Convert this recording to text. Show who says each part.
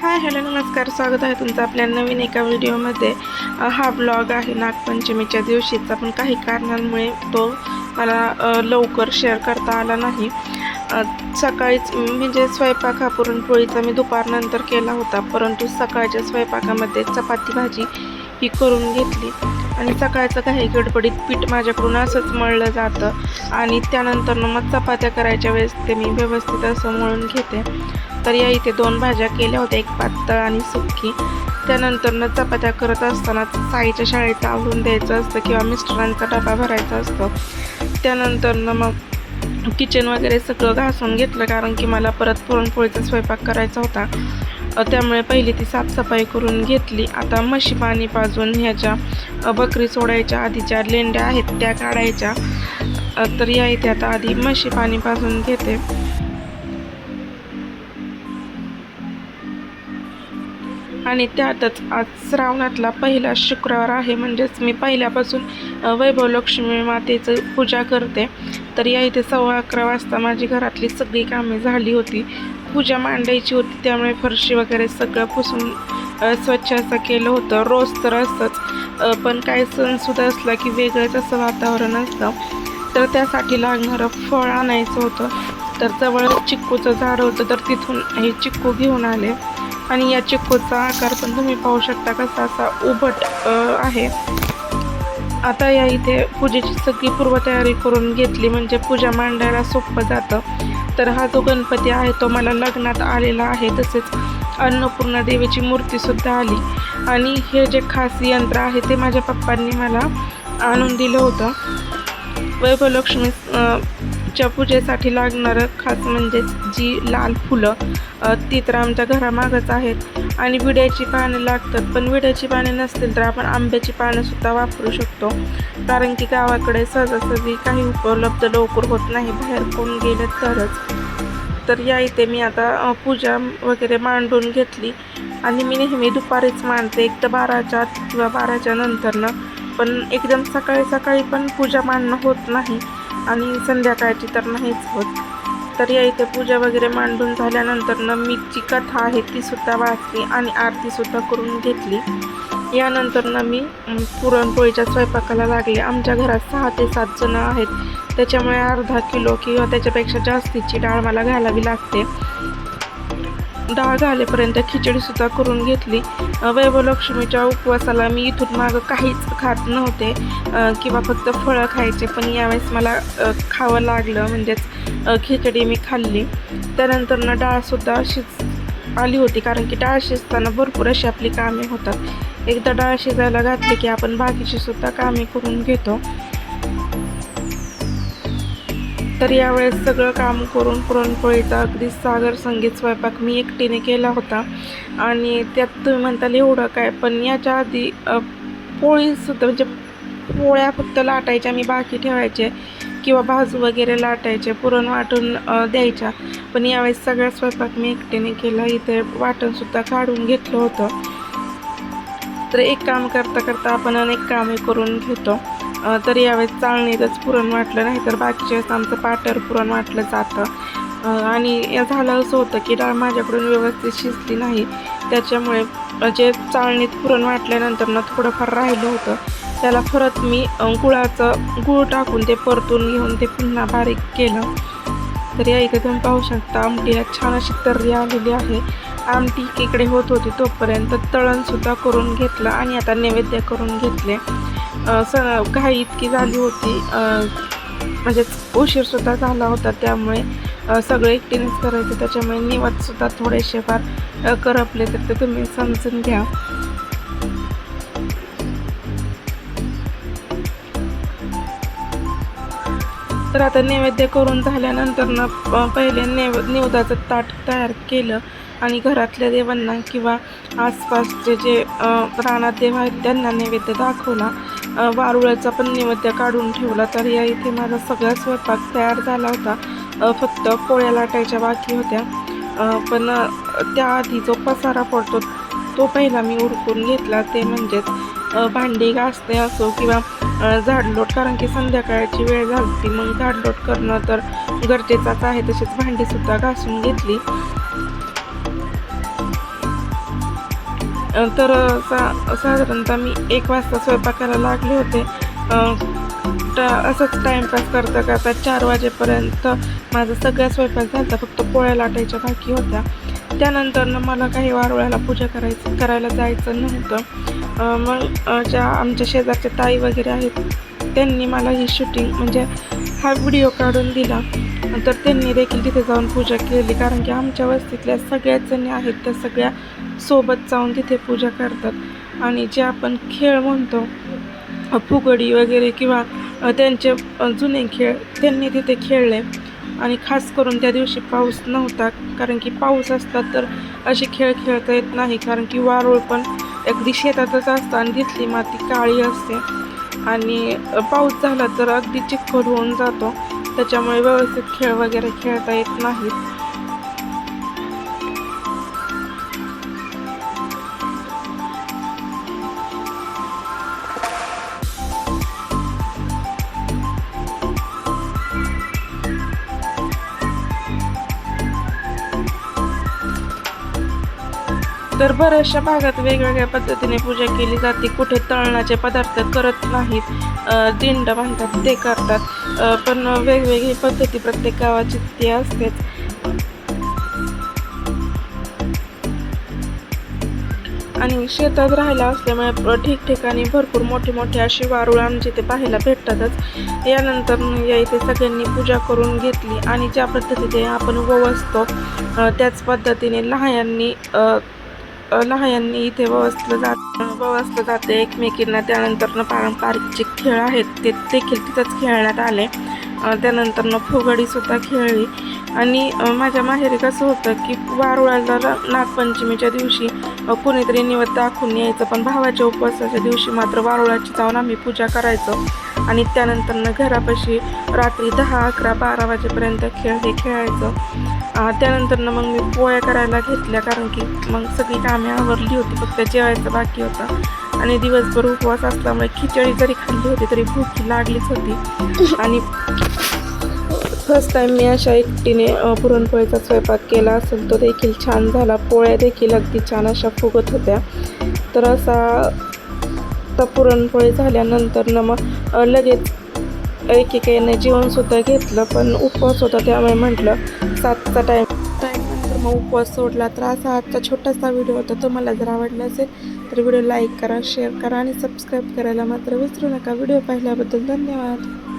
Speaker 1: Hi hello नमस्कार स्वागत आहे तुमचं आपल्या नवीन एका व्हिडिओमध्ये. हा ब्लॉग आहे नागपंचमीच्या दिवशीचा पण काही कारणांमुळे तो मला लवकर शेअर करता आला नाही. सकाळीच म्हणजे स्वयंपाक हा पुरणपोळीचा मी दुपारनंतर केला होता परंतु सकाळच्या स्वयंपाकामध्ये चपाती भाजी ही करून घेतली. आणि सकाळचं काही गडबडीत पीठ माझ्याकडून असंच मळलं जातं. आणि त्यानंतर मग चपात्या करायच्या वेळेस ते मी व्यवस्थित असं मळून घेते. तर या इथे दोन भाज्या केल्या होत्या एक पातळ आणि सुक्की त्यानंतरनं चपात्या करत असताना साईच्या शाळेचं आवरून द्यायचं असतं किंवा मिस्टरांचा डबा भरायचा असतो. त्यानंतरनं मग किचन वगैरे सगळं घासून घेतलं कारण की मला परत पुरणपोळीचा स्वयंपाक करायचा होता. त्यामुळे पहिली ती साफसफाई करून घेतली. आता म्हशी पाणी पाजून ह्याच्या बकरी सोडायच्या आधी ज्या लेंड्या आहेत त्या काढायच्या. तर या इथे आता आधी म्हशी पाणी पाजून घेते. आणि त्यातच आज श्रावणातला पहिला शुक्रवार आहे. म्हणजेच मी पहिल्यापासून वैभव लक्ष्मी मातेचं पूजा करते. तर या इथे सव्वा अकरा वाजता माझी घरातली सगळी कामे झाली होती. पूजा मांडायची होती त्यामुळे फरशी वगैरे सगळं पुसून स्वच्छ असं केलं होतं. रोज तर असतंच पण काय सणसुद्धा असला की वेगळंच असं वातावरण असतं. तर त्यासाठी लागणारं फळ आणायचं होतं. तर जवळ चिक्कूचं झाड होतं तर तिथून हे चिक्कू घेऊन आले. आणि या चिक्कूचा आकार पण तुम्ही पाहू शकता कसा असा उभट आहे. आता या इथे पूजेची सगळी पूर्वतयारी करून घेतली म्हणजे पूजा मांडायला सोपं जातं. तर हा जो गणपती आहे तो मला लग्नात आलेला आहे तसेच अन्नपूर्णा देवीची मूर्तीसुद्धा आली. आणि हे जे खास यंत्र आहे ते माझ्या पप्पांनी मला आणून दिलं होतं. वैभवलक्ष्मी लक्ष्मी च्या पूजेसाठी लागणारं खास म्हणजे जी लाल फुलं ती तर आमच्या घरामागच आहेत. आणि विड्याची पानं लागतात पण विड्याची पाने नसतील तर आपण आंब्याची पानंसुद्धा वापरू शकतो. कारण की गावाकडे सहजासहजी काही उपलब्ध लवकर होत नाही बाहेर कोण गेलं तरच. तर या इथे मी आता पूजा वगैरे मांडून घेतली. आणि मी नेहमी दुपारीच मांडते एक तर बाराच्या किंवा बाराच्या नंतरनं. पण एकदम सकाळी सकाळी पण पूजा मांडणं होत नाही. आणि संध्याकाळची तर नाहीच होत. तर या इथे पूजा वगैरे मांडून झाल्यानंतरनं मी जी कथा आहे ती सुद्धा वाचली आणि आरतीसुद्धा करून घेतली. यानंतरनं मी पुरणपोळीच्या स्वयंपाकाला लागले. आमच्या घरात सहा ते सात जणं आहेत. त्याच्यामुळे अर्धा किलो किंवा त्याच्यापेक्षा जास्तीची डाळ मला घालावी लागते. डाळ घालेपर्यंत खिचडीसुद्धा करून घेतली. वैभवलक्ष्मीच्या उपवासाला मी इथून मागं काहीच खात नव्हते. किंवा फक्त फळं खायचे पण यावेळेस मला खावं लागलं. म्हणजेच खिचडी मी खाल्ली. त्यानंतरनं डाळसुद्धा शिज आली होती कारण की डाळ शिजताना भरपूर अशी आपली कामे होतात. एकदा डाळ शिजायला घातली की आपण बाकीची सुद्धा कामे करून घेतो. तर यावेळेस सगळं काम करून पुरणपोळीचा अगदी सागर संगीत स्वयंपाक मी एकटीने केला होता. आणि त्यात तुम्ही म्हणताल एवढं काय पण याच्या आधी पोळीसुद्धा म्हणजे पोळ्या फक्त लाटायच्या मी बाकी ठेवायचे किंवा भाजू वगैरे लाटायचे पुरण वाटून द्यायच्या. पण यावेळेस सगळा स्वयंपाक मी एकटीने केला इथे वाटणसुद्धा काढून घेतलं होतं. तर एक काम करता करता आपण अनेक कामे करून घेतो. तर यावेळेस चाळणीतच पुरण वाटलं नाही तर बाकीच्या वेळेस आमचं पाटर पुरण वाटलं जातं. आणि या झालं असं होतं की डाळ माझ्याकडून व्यवस्थित शिजली नाही. त्याच्यामुळे जे चाळणीत पुरण वाटल्यानंतर ना थोडंफार राहिलं होतं. त्याला परत मी गुळाचं गूळ टाकून ते परतून घेऊन ते पुन्हा बारीक केलं. तर या इथे तुम्ही पाहू शकता आमटीला छान अशी तर्री आलेली आहे. आमटी इकडे होत होती तोपर्यंत तळणसुद्धा करून घेतलं आणि आता नैवेद्य करून घेतले. स घाई इतकी झाली होती. म्हणजे उशीरसुद्धा झाला होता त्यामुळे सगळे सगळं एकटीनेच करायचं. त्याच्यामुळे निवडसुद्धा थोडेसे फार करपले तर ते तुम्ही समजून घ्या. तर आता नैवेद्य करून झाल्यानंतर पहिले नैव निवदाचं ताट तयार केलं. आणि घरातल्या देवांना किंवा आसपासचे जे अ, रानात देव आहेत त्यांना नैवेद्य दाखवला. वारुळाचा पण नैवेद्य काढून ठेवला. तर या इथे माझा सगळा स्वयंपाक तयार झाला होता. फक्त पोळ्या लाटायच्या बाकी होत्या. पण त्याआधी जो पसारा पडतो तो पहिला मी उरकून घेतला. ते म्हणजेच भांडी घासणे असो किंवा झाडलोट कारण की संध्याकाळची वेळ झाली मग झाडलोट करणं तर गरजेचंच आहे. तसेच भांडीसुद्धा घासून घेतली. तर सा साधारणतः मी एक वाजता स्वयंपाकाला लागले होते. अ, असंच टाईमपास करता करता चार वाजेपर्यंत माझा सगळा स्वयंपाक झाला फक्त पोळ्या लाटायच्या बाकी होत्या. त्यानंतरनं मला काही वारुळ्याला पूजा करायचं करायला जायचं नव्हतं. मग ज्या आमच्या शेजारच्या ताई वगैरे आहेत त्यांनी मला ही शूटिंग म्हणजे हा व्हिडिओ काढून दिला. तर त्यांनी देखील तिथे जाऊन पूजा केली. कारण की आमच्या वस्तीतल्या सगळ्याच जणी आहेत त्या सगळ्या सोबत जाऊन तिथे पूजा करतात. आणि जे आपण खेळ म्हणतो फुगडी वगैरे किंवा त्यांचे जुने खेळ त्यांनी तिथे खेळले. आणि खास करून त्या दिवशी पाऊस नव्हता कारण की पाऊस असला तर असे खेळ खेळता येत नाही. कारण की वारूळ पण अगदी शेतातच असतं आणि तिथली माती काळी असते. आणि पाऊस झाला तर अगदी चिखल होऊन जातो. त्याच्यामुळे व्यवस्थित खेळ वगैरे खेळता येत नाहीत. तर बऱ्याचशा भागात वेगवेगळ्या पद्धतीने पूजा केली जाते. कुठे तळणाचे पदार्थ करत नाहीत. दिंड म्हणतात ते करतात. पण वेगवेगळी पद्धती प्रत्येक गावाची ती असतेच. आणि शेतात राहायला असल्यामुळे ठिकठिकाणी भरपूर मोठे मोठे असे वारुळ आमच्या इथे पाहायला भेटतातच. यानंतर या इथे सगळ्यांनी पूजा करून घेतली आणि ज्या पद्धतीने आपण ववसतो त्याच पद्धतीने लहायांनी लहायांनी इथे वसलं जात वसलं जाते एकमेकींना. त्यानंतरनं पारंपरिक जे खेळ आहेत ते देखील तिथंच खेळण्यात आले. त्यानंतरनं फुगडीसुद्धा खेळली. आणि माझ्या माहेरी कसं होतं की वारुळाला नागपंचमीच्या दिवशी कुणीतरी कोणीतरी दाखवून यायचं. पण भावाच्या उपवासाच्या दिवशी मात्र वारुळाची जाऊन आम्ही पूजा करायचो. आणि त्यानंतरनं घरापाशी रात्री दहा अकरा बारा वाजेपर्यंत खेळ हे खेळायचो. त्यानंतर त्यानंतरनं मग मी पोळ्या करायला घेतल्या कारण की मग सगळी कामे आवरली होती फक्त जेवायचं बाकी होतं. आणि दिवसभर उपवास असल्यामुळे खिचडी जरी खाल्ली होती तरी भूक लागलीच होती. आणि फर्स्ट टाईम मी अशा एकटीने पुरणपोळीचा स्वयंपाक केला असेल तो देखील छान झाला. पोळ्या देखील अगदी छान अशा फुगत होत्या. तर असा तर पुरणपोळी झाल्यानंतर न मग लगेच एकेकाने जेवणसुद्धा घेतलं पण उपवास होता त्यामुळे म्हटलं सातचा टाईम टाईमनंतर मग उपवास सोडला. तर असा आजचा छोटासा व्हिडिओ होता. तुम्हाला जर आवडला असेल तर व्हिडिओ लाईक करा शेअर करा आणि सबस्क्राईब करायला मात्र विसरू नका. व्हिडिओ पाहिल्याबद्दल धन्यवाद.